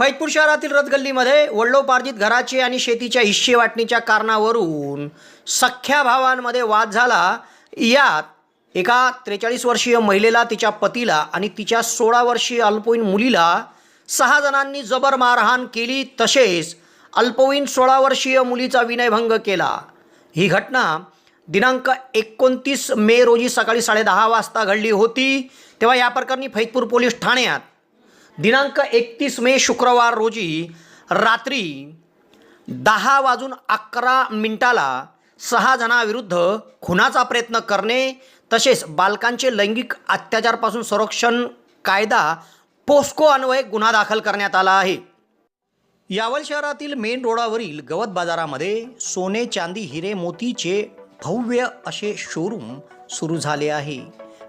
फैजपूर शहरातील रथगल्लीमध्ये वडलोपार्जित घराचे आणि शेतीच्या हिस्से वाटणीच्या कारणावरून सख्ख्या भावांमध्ये वाद झाला. यात एका त्रेचाळीस वर्षीय महिलेला तिच्या पतीला आणि तिच्या सोळा वर्षीय अल्पवयीन मुलीला सहा जणांनी जबर मारहाण केली. तसेच अल्पवयीन सोळा वर्षीय मुलीचा विनयभंग केला. ही घटना दिनांक एकोणतीस मे रोजी सकाळी साडेदहा वाजता घडली होती. तेव्हा या प्रकरणी फैजपूर पोलीस ठाण्यात दिनांक एकतीस मे शुक्रवार रोजी रात्री दहा वाजून अकरा मिनिटाला सहा जणांविरुद्ध खुनाचा प्रयत्न करणे तसेच बालकांचे लैंगिक अत्याचारपासून संरक्षण कायदा पोस्को अन्वये गुन्हा दाखल करण्यात आला आहे. यावल शहरातील मेन रोडावरील गवत बाजारामध्ये सोने चांदी हिरे मोतीचे भव्य असे शोरूम सुरू झाले आहे.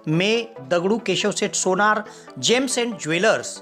मे Dagdu Keshavseth Sonar gems and jewellers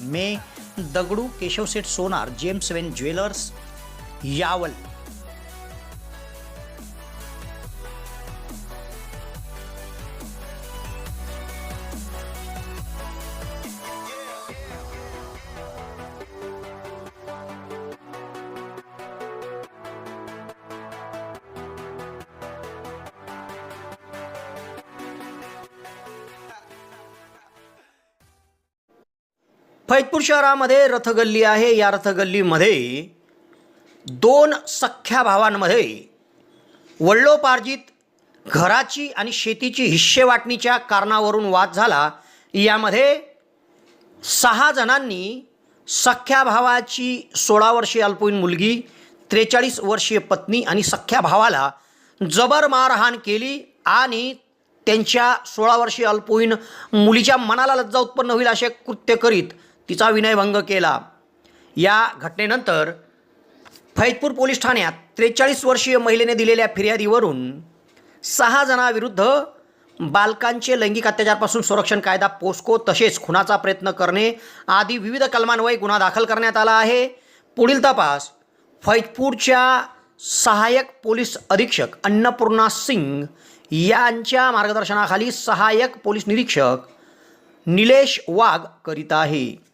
may Dagdu Keshavseth Sonar gems वेन ज्वेलर्स यावल. फैजपूर शहरामध्ये रथगल्ली आहे. या रथगल्लीमध्ये दोन सख्ख्या भावांमध्ये वडलोपार्जित घराची आणि शेतीची हिश्शेवाटणीच्या कारणावरून वाद झाला. यामध्ये सहा जणांनी सख्ख्या भावाची सोळा वर्षीय अल्पवयीन मुलगी त्रेचाळीस वर्षीय पत्नी आणि सख्ख्या भावाला जबर मारहाण केली आणि त्यांच्या सोळा वर्षीय अल्पवयीन मुलीच्या मनाला लज्जा उत्पन्न होईल असे कृत्य करीत तिचा विनयभंग केला. या घटनेनंतर फैजपूर पोलीस ठाण्यात त्रेचाळीस वर्षीय महिलेने दिलेल्या फिर्यादीवरून सहा जणांविरुद्ध बालकांचे लैंगिक अत्याचारपासून संरक्षण कायदा पोस्को तसेच खुनाचा प्रयत्न करणे आदी विविध कलमान्वये गुन्हा दाखल करण्यात आला आहे. पुढील तपास फैजपूरच्या सहाय्यक पोलीस अधीक्षक अन्नपूर्णा सिंग यांच्या मार्गदर्शनाखाली सहाय्यक पोलीस निरीक्षक निलेश वाघ करीत आहे.